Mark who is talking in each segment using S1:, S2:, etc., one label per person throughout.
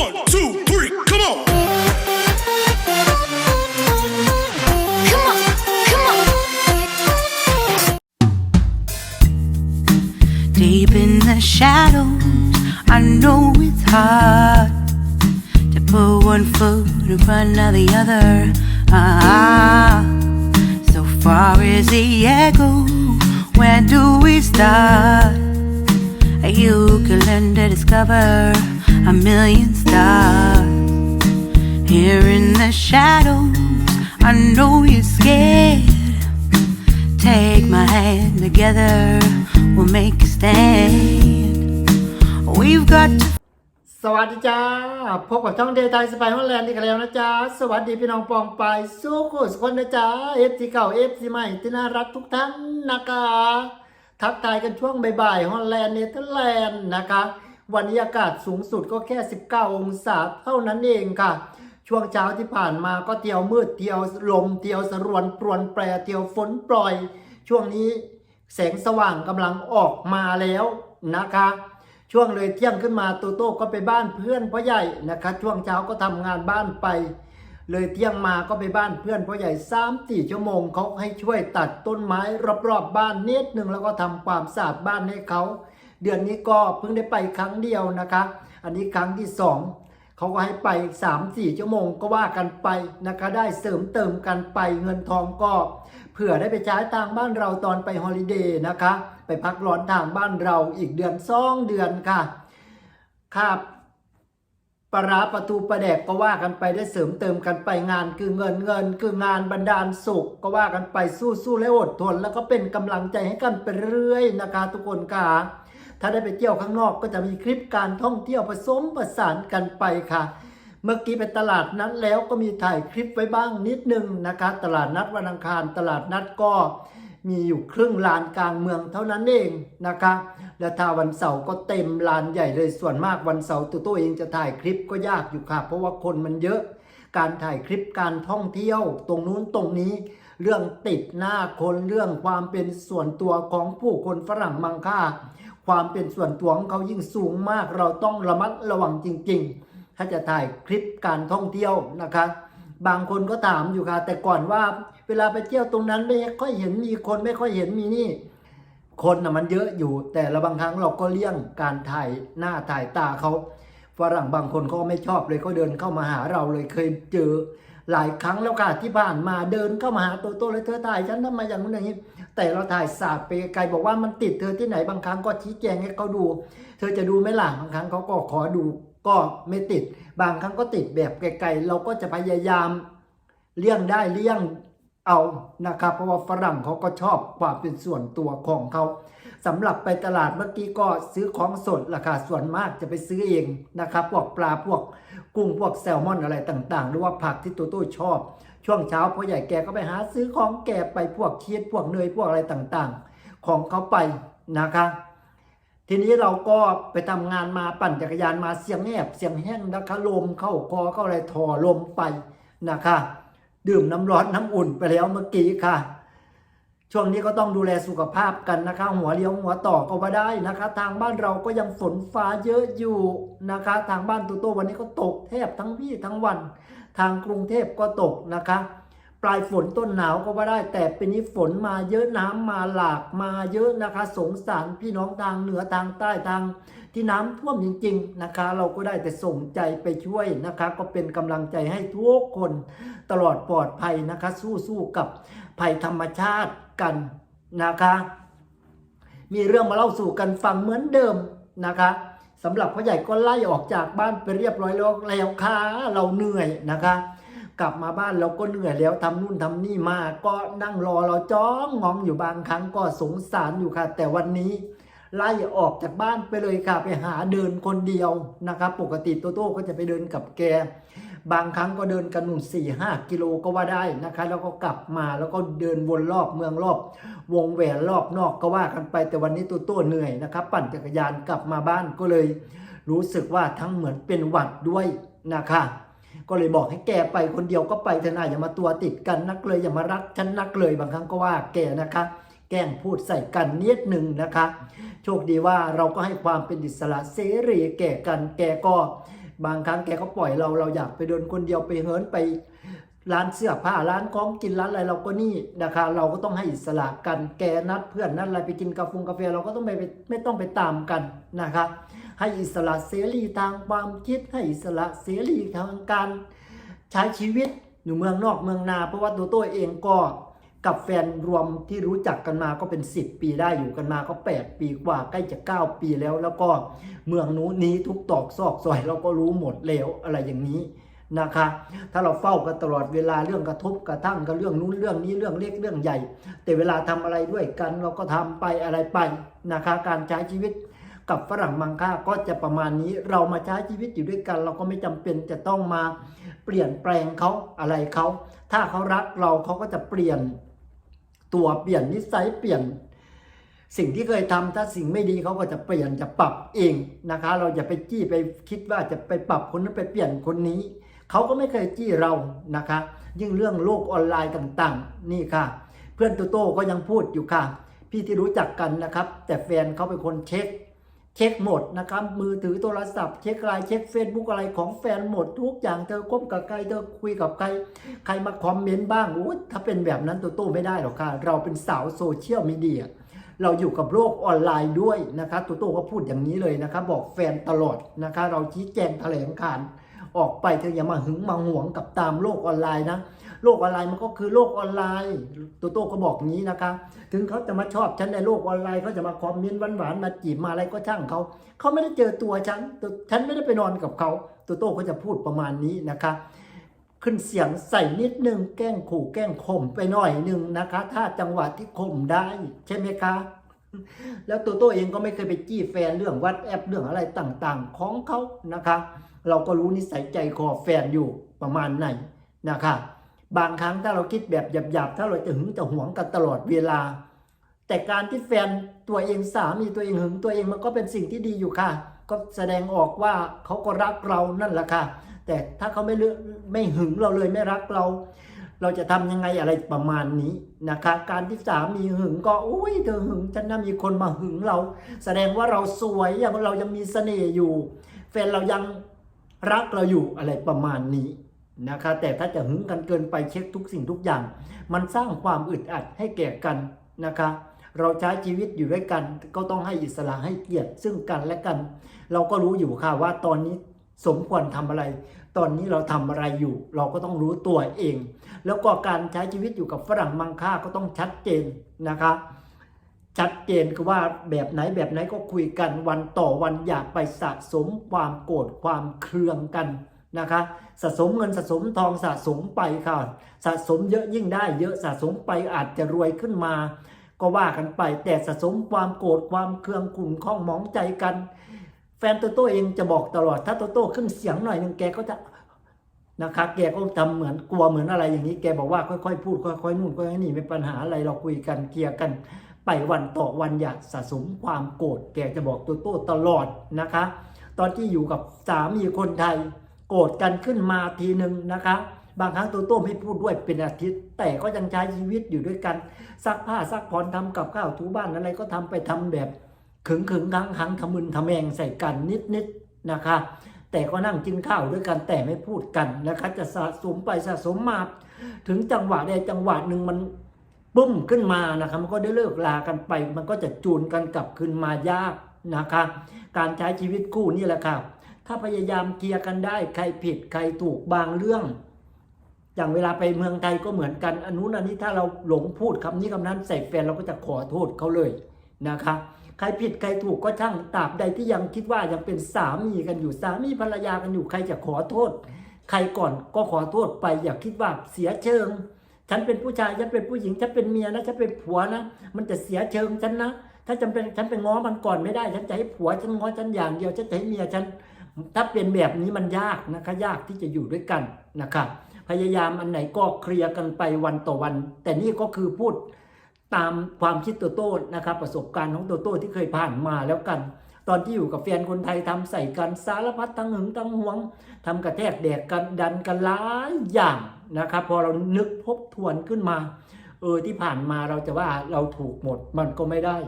S1: One, two, three, come on.
S2: Come on, come on.
S3: Deep in the shadows, I know it's hard to put one foot in front of the other. Ah, so far as the echo, where do we start? You can learn to discover a million stars. Here in the shadows, I know you're scared. Take my hand together, we'll make a stand. We've got to
S4: สวัสดีจ้า พบกับช่องเดย์ไทยสไปฮอลแลนด์อีกแล้วนะจ๊ะสวัสดีพี่น้องปองไปายสู้คู่สุคนนะจ๊ะเอฟซีเก่าเอฟซีใหม่ที่น่ารักทุกท่านนะคะ ทักทายกันช่วงบ่ายๆฮอลแลนด์เนเธอร์แลนด์นะคะ วันนี้อากาศสูงสุดก็แค่ 19 องศาเท่านั้นเองค่ะ ช่วงเช้าที่ผ่านมาก็เที่ยวมืดเที่ยวลมเที่ยวสรวนปรวนแปรเที่ยวฝนปล่อย ช่วงนี้แสงสว่างกำลังออกมาแล้วนะคะ ช่วงเลยเที่ยงขึ้นมาโตโต้ก็ไปบ้านเพื่อนพ่อใหญ่นะคะ ช่วงเช้าก็ทำงานบ้านไป เลยเที่ยงมาก็ไปบ้านเพื่อนพ่อใหญ่สามสี่ชั่วโมงเขาให้ช่วยตัดต้นไม้รอบๆบ้านนิดหนึ่งแล้วก็ทำความสะอาดบ้านให้เขา เดือนนี้ก็เพิ่งได้ไปครั้งเดียวนะคะ อันนี้ครั้งที่สองเขาก็ให้ไปสามสี่ชั่วโมงก็ว่ากันไปนะคะ ได้เสริมเติมกันไปเงินทองก็เผื่อได้ไปใช้ทางบ้านเราตอนไปฮอลิเดย์นะคะ ไปพักร้อนทางบ้านเราอีกเดือนสองเดือนค่ะค่าปลาร้าประตูประแดกก็ว่ากันไปได้เสริมเติมกันไปงาน คือเงินเงิน คืองานบรรดาลสุข ก็ว่ากันไปสู้สู้และอดทน แล้วก็เป็นกำลังใจให้กันไปเรื่อยนะคะ ทุกคนค่ะ ถ้าได้ไปเที่ยวข้างนอกก็จะมีคลิปการท่องเที่ยวผสมประสานกันไปค่ะ เมื่อกี้ไปตลาดนัดแล้วก็มีถ่ายคลิปไว้บ้างนิดนึงนะคะ ตลาดนัดวันอังคาร ตลาดนัดก็มีอยู่ครึ่งลานกลางเมืองเท่านั้นเองนะคะ และถ้าวันเสาร์ก็เต็มลานใหญ่เลยส่วนมากวันเสาร์ตัวตัวเองจะถ่ายคลิปก็ยากอยู่ค่ะ เพราะว่าคนมันเยอะ การถ่ายคลิปการท่องเที่ยว ตรงนู้นตรงนี้ เรื่องติดหน้าคนเรื่องความเป็นส่วนตัวของผู้คนฝรั่งมังค่า ความเป็นส่วนตัวของเขายิ่งสูงมาก เราต้องระมัดระวังจริง ๆ ถ้าจะถ่ายคลิปการท่องเที่ยวนะคะ บางคนก็ถามอยู่ค่ะ แต่ก่อนว่าเวลาไปเที่ยวตรงนั้นไม่ค่อยเห็นมีคนไม่ค่อยเห็นมีนี่ คนนะมันเยอะอยู่ แต่ละบางครั้งเราก็เลี่ยงการถ่ายหน้าถ่ายตาเขาฝรั่งบางคนเขาก็ไม่ชอบเลยเขาเดินเข้ามาหาเราเลยเคยเจอหลายครั้งแล้วค่ะที่ผ่านมาเดินเข้ามาหาโตโต้เลยเธอถ่ายฉันทำไมอย่างนู้นอย่างนี้ แต่เราถ่ายสาดไปไกลบอกว่ามันติดเธอที่ไหนบางครั้งก็ชี้แจงให้เขาดู เธอจะดูไหมล่ะบางครั้งเขาก็ขอดูก็ไม่ติด บางครั้งก็ติดแบบไกลๆ เราก็จะพยายามเลี่ยงได้เลี่ยงเอานะครับเพราะว่าฝรั่งเขาก็ชอบความเป็นส่วนตัวของเขาสำหรับไปตลาดเมื่อกี้ก็ซื้อของสดราคาส่วนมากจะไปซื้อเองนะครับพวกปลาพวกกุ้งพวกแซลมอนอะไรต่างๆ หรือว่าผักที่ตัวตู้ชอบ ช่วงเช้าพ่อใหญ่แกก็ไปหาซื้อของแกไปพวกชีสพวกเนยพวกอะไรต่างๆ ของเขาไปนะคะ ทีนี้เราก็ไปทำงานมาปั่นจักรยานมาเสียงแหบเสียงแห้งนะคะลมเข้าคอเข้าอะไรถอลมไปนะคะ ดื่มน้ำร้อนน้ำอุ่นไปแล้วเมื่อกี้ค่ะ ช่วงนี้ก็ต้องดูแลสุขภาพกันนะคะ หัวเลี้ยวหัวต่อก็ว่าได้นะคะ ทางบ้านเราก็ยังฝนฟ้าเยอะอยู่นะคะ ทางบ้านตุโตวันนี้ก็ตกแทบทั้งวี่ทั้งวัน ทางกรุงเทพก็ตกนะคะ ปลายฝนต้นหนาวก็ว่าได้ แต่ปีนี้ฝนมาเยอะน้ำมาหลากมาเยอะนะคะ สงสารพี่น้องทางเหนือทางใต้ทาง ที่น้ำท่วมจริง ๆนะคะ เราก็ได้แต่ส่งใจไปช่วยนะคะ ก็เป็นกำลังใจให้ทุกคนตลอดปลอดภัยนะคะ สู้ๆกับภัยธรรมชาติกันนะคะ มีเรื่องมาเล่าสู่กันฟังเหมือนเดิมนะคะสำหรับพ่อใหญ่ก็ไล่ออกจากบ้านไปเรียบร้อยแล้วแล้วค่ะเราเหนื่อยนะคะ กลับมาบ้านเราก็เหนื่อยแล้วทำนู่นทำนี่มา ก็นั่งรอเราจ้องงองอยู่บางครั้งก็สงสารอยู่ค่ะ แต่วันนี้ ไล่ออกจากบ้านไปเลยค่ะ ไปหาเดินคนเดียวนะครับ ปกติโตโต้ก็จะไปเดินกับแก บางครั้งก็เดินกันหนุนสี่ห้ากิโลก็ว่าได้นะคะ แล้วก็กลับมาแล้วก็เดินวนรอบเมืองรอบ วงแหวนรอบนอกก็ว่ากันไปแต่วันนี้ตัวโต้เหนื่อยนะครับ ปั่นจักรยานกลับมาบ้านก็เลย รู้สึกว่าทั้งเหมือนเป็นหวัดด้วยนะคะก็เลยบอกให้แกไปคนเดียวก็ไปเถอะนะอย่ามาตัวติดกันนักเลยอย่ามารักฉันนักเลยบางครั้งก็ว่าแกนะคะ แกล้งพูดใส่กันนิดหนึ่งนะคะ โชคดีว่าเราก็ให้ความเป็นอิสระเสรีแก่กันแกก็บางครั้งแกก็ปล่อยเราเราอยากไปเดินคนเดียวไปเหิร์นไปร้านเสื้อผ้าร้านของกินร้านอะไรเราก็นี่นะคะ เราก็ต้องให้อิสระกันแกนัดเพื่อนนัดอะไรไปกินกาแฟกาแฟเราก็ต้องไปไปไม่ต้องไปตามกันนะคะให้อิสระเสรีทางความคิดให้อิสระเสรีทางการใช้ชีวิตอยู่เมืองนอกเมืองนา เพราะว่าตัวตัวเองก็ กับแฟนรวมที่รู้จักกันมาก็เป็น 10 ปีได้อยู่กันมาก็ 8 ปีกว่าใกล้จะ 9 ปีแล้ว แล้วก็เมืองนู้นนี้ทุกตอกซอกซอยเราก็รู้หมดแล้วอะไรอย่างนี้นะคะ ถ้าเราเฝ้ากันตลอดเวลาเรื่องกระทบกระทั่งกันเรื่องนู้นเรื่องนี้เรื่องเล็กเรื่องใหญ่ แต่เวลาทำอะไรด้วยกันเราก็ทำไปอะไรไปนะคะ การใช้ชีวิตกับฝรั่งมังค่าก็จะประมาณนี้เรามาใช้ชีวิตอยู่ด้วยกัน เราก็ไม่จำเป็นจะต้องมาเปลี่ยนแปลงเขาอะไรเขาถ้าเขารักเราเขาก็จะเปลี่ยน ตัวเปลี่ยนนิสัยเปลี่ยน สิ่งที่เคยทำถ้าสิ่งไม่ดีเขาก็จะเปลี่ยนจะปรับเองนะคะ เราอย่าไปจี้ไปคิดว่าจะไปปรับคนนั้นไปเปลี่ยนคนนี้เขาก็ไม่เคยจี้เรานะคะ ยิ่งเรื่องโลกออนไลน์ต่างๆ นี่ค่ะ เพื่อนโตโต้ก็ยังพูดอยู่ค่ะ พี่ที่รู้จักกันนะครับ แต่แฟนเขาเป็นคนเช็ค เช็คหมดนะครับ มือถือโทรศัพท์ เช็คไลน์เช็คเฟซบุ๊กอะไรของแฟนหมดทุกอย่างเธอคบกับใครเธอคุยกับใคร ใครมาคอมเมนต์บ้างอู้ถ้าเป็นแบบนั้นโตโต้ไม่ได้หรอกค่ะ เราเป็นสาวโซเชียลมีเดียเราอยู่กับโลกออนไลน์ด้วยนะคะโตโต้ก็พูดอย่างนี้เลยนะคะบอกแฟนตลอดนะคะ เราชี้แจงแถลงการ์ออกไปเธออย่ามาหึงมาหวงกับตามโลกออนไลน์นะ โลกออนไลน์มันก็คือโลกออนไลน์โตโต้ก็บอกงี้นะคะ ถึงเขาจะมาชอบฉันในโลกออนไลน์เขาจะมาคอมเมนต์หวานๆมาจีบมาอะไรก็ช่างเขาเขาไม่ได้เจอตัวฉันตัวฉันไม่ได้ไปนอนกับเขาโตโต้ก็จะพูดประมาณนี้นะคะขึ้นเสียงใส่นิดนึงแกล้งขู่แกล้งข่มไปหน่อยหนึ่งนะคะ ถ้าจังหวะที่ข่มได้ใช่ไหมคะ แล้วตัวโต้เองก็ไม่เคยไปจี้แฟนเรื่องวัดแอปเรื่องอะไรต่างๆ ของเขานะคะ เราก็รู้นิสัยใจคอแฟนอยู่ประมาณไหนนะคะ บางครั้งถ้าเราคิดแบบหยาบๆ ถ้าเราจะหึงจะหวงกันตลอดเวลา แต่การที่แฟนตัวเองสามีตัวเองหึงตัวเองมันก็เป็นสิ่งที่ดีอยู่ค่ะ ก็แสดงออกว่าเขาก็รักเรานั่นแหละค่ะ แต่ถ้าเขาไม่เลือกไม่หึงเราเลยไม่รักเรา เราจะทำยังไงอะไรประมาณนี้นะคะ การที่สามีหึงก็อุ้ยเธอหึงฉันน่ามีคนมาหึงเรา แสดงว่าเราสวยอย่างเรายังมีเสน่ห์อยู่แฟนเรายังรักเราอยู่อะไรประมาณนี้ นะคะแต่ถ้าจะหึงกันเกินไปเช็คทุกสิ่งทุกอย่าง มันสร้างความอึดอัดให้แก่กันนะคะเราใช้ชีวิตอยู่ด้วยกันก็ต้องให้อิสระให้เกียรติซึ่งกันและกัน เราก็รู้อยู่ค่ะว่าตอนนี้สมควรทำอะไร ตอนนี้เราทำอะไรอยู่ เราก็ต้องรู้ตัวเอง แล้วก็การใช้ชีวิตอยู่กับฝรั่งมังค่าก็ต้องชัดเจนนะคะชัดเจนคือว่าแบบไหนแบบไหนก็คุยกันวันต่อวันอย่าไปสะสมความโกรธความเคืองกัน นะคะสะสมเงินสะสมทองสะสมไปค่ะ สะสมเยอะยิ่งได้เยอะสะสมไปอาจจะรวยขึ้นมา ก็ว่ากันไปแต่สะสมความโกรธความเคืองขุ่นข้องหมองใจกัน แฟนโตโต้เองจะบอกตลอด ถ้าโตโต้ขึ้นเสียงหน่อยหนึงแกก็จะนะคะแกก็ทำเหมือนกลัวเหมือนอะไรอย่างนี้ แกบอกว่าค่อยๆพูดค่อยๆนู่นค่อยๆนี่ไม่ปัญหาอะไรเราคุยกันเคลียร์กันไปวันต่อวันอย่าสะสมความโกรธแกจะบอกโตโต้ตลอดนะคะ ตอนที่อยู่กับสามีคนไทย โกรธกันขึ้นมาทีหนึ่งนะคะบางครั้งโตโต้ไม่พูดด้วยเป็นอาทิตย์ แต่ก็ยังใช้ชีวิตอยู่ด้วยกันซักผ้าซักผ่อนทำกับข้าวถูบ้านอะไรก็ทำไปทำแบบขึงขึงขังขังทำมึนทำแมงใส่กันนิดนิดๆนะคะ แต่ก็นั่งกินข้าวด้วยกันแต่ไม่พูดกันนะคะ จะสะสมไปสะสมมาถึงจังหวะใดจังหวะหนึ่งมันปุ้มขึ้นมานะคะมันก็ได้เลิกลากันไป มันก็จะจูนกันกลับคืนมายากนะคะ การใช้ชีวิตคู่นี่แหละค่ะ ถ้าพยายามเคลียร์กันได้ ใครผิดใครถูกบางเรื่อง อย่างเวลาไปเมืองไทยก็เหมือนกันอันนู้นอันนี้ถ้าเราหลงพูดคำนี้คำนั้นใส่แฟนเราก็จะขอโทษเขาเลยนะคะใครผิดใครถูกก็ช่างตราบใดที่ยังคิดว่ายังเป็นสามีกันอยู่สามีภรรยากันอยู่ใครจะขอโทษ ใครก่อนก็ขอโทษไป อย่าคิดว่าเสียเชิง ฉันเป็นผู้ชายฉันเป็นผู้หญิงฉันเป็นเมียนะฉันเป็นผัวนะมันจะเสียเชิงฉันนะ ถ้าจำเป็นฉันไปง้อมันก่อนไม่ได้ ฉันจะให้ผัวฉันง้อฉันอย่างเดียวฉันจะให้เมียฉัน ถ้าเป็นแบบนี้มันยากนะคะยากที่จะอยู่ด้วยกันนะคะพยายามอันไหนก็เคลียร์กันไปวันต่อวัน แต่นี่ก็คือพูดตามความคิดตัวโต้นะครับ ประสบการณ์ของตัวโต้ที่เคยผ่านมาแล้วกัน ตอนที่อยู่กับแฟนคนไทยทำใส่กันสารพัดทั้งหึงทั้งหวงทำกระแทกแดกกันดันกันหลายอย่างนะครับ พอเรานึกทบทวนขึ้นมา เออที่ผ่านมาเราจะว่าเราถูกหมดมันก็ไม่ได้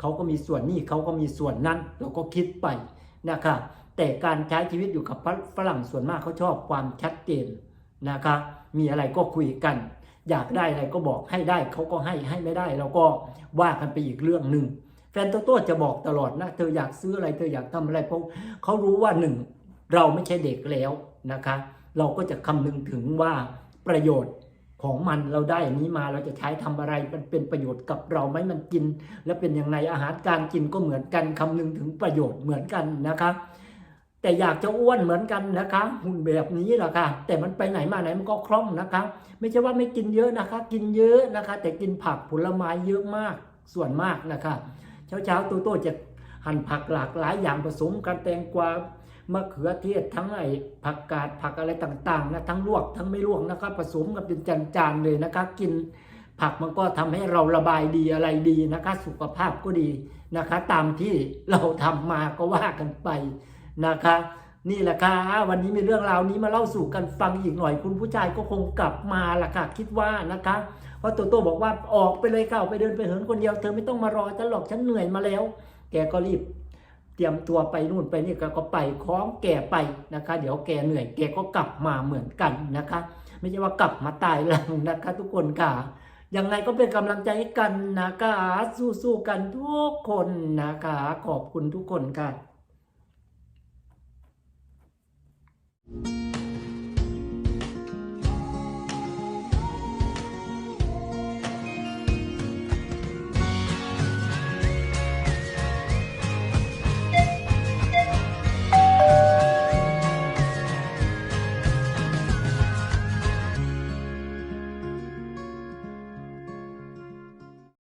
S4: เขาก็มีส่วนนี้เขาก็มีส่วนนั้น เราก็คิดไปนะครับ แต่การใช้ชีวิตอยู่กับฝรั่งส่วนมากเขาชอบความชัดเจนนะคะมีอะไรก็คุยกัน อยากได้อะไรก็บอกให้ได้เขาก็ให้ให้ไม่ได้เราก็ว่ากันไปอีกเรื่องหนึ่งแฟนโตโต้จะบอกตลอดนะ เธออยากซื้ออะไรเธออยากทำอะไรเพราะเขารู้ว่าหนึ่งเราไม่ใช่เด็กแล้วนะคะ เราก็จะคำนึงถึงว่าประโยชน์ของมันเราได้อนนี้มาเราจะใช้ทำอะไรมันเป็นประโยชน์กับเราไหมมันกิน แล้วเป็นยังไงอาหารการกินก็เหมือนกันคำนึงถึงประโยชน์เหมือนกันนะคะ แต่อยากจะอ้วนเหมือนกันนะคะ หุ่นแบบนี้แหละค่ะ แต่มันไปไหนมาไหนมันก็คล่องนะคะ ไม่ใช่ว่าไม่กินเยอะนะคะ กินเยอะนะคะ แต่กินผักผลไม้เยอะมากส่วนมากนะคะ เช้าเช้าโตโต้จะหั่นผักหลากหลายอย่างผสมกันแตงกวามะเขือเทศทั้งไอ้ผักกาดผักอะไรต่างๆนะทั้งลวกทั้งไม่ลวกนะครับผสมกันเป็นจานๆเลยนะคะ กินผักมันก็ทำให้เราระบายดีอะไรดีนะคะ สุขภาพก็ดีนะคะ ตามที่เราทำมาก็ว่ากันไป นะคะ นี่แหละค่ะวันนี้มีเรื่องราวนี้มาเล่าสู่กันฟังอีกหน่อยคุณผู้ชายก็คงกลับมาละค่ะคิดว่านะคะ เพราะโตโต้บอกว่าออกไปเลยค่ะไปเดินไปเหินคนเดียวเธอไม่ต้องมารอฉันหรอกฉันเหนื่อยมาแล้ว แกก็รีบเตรียมตัวไปนู่นไปนี่แกก็ไปคล้องแกไปนะคะ เดี๋ยวแกเหนื่อยแกก็กลับมาเหมือนกันนะคะ ไม่ใช่ว่ากลับมาตายหลังนะคะ ทุกคนค่ะยังไงก็เป็นกำลังใจให้กันนะคะสู้ๆกันทุกคนนะคะ ขอบคุณทุกคนค่ะ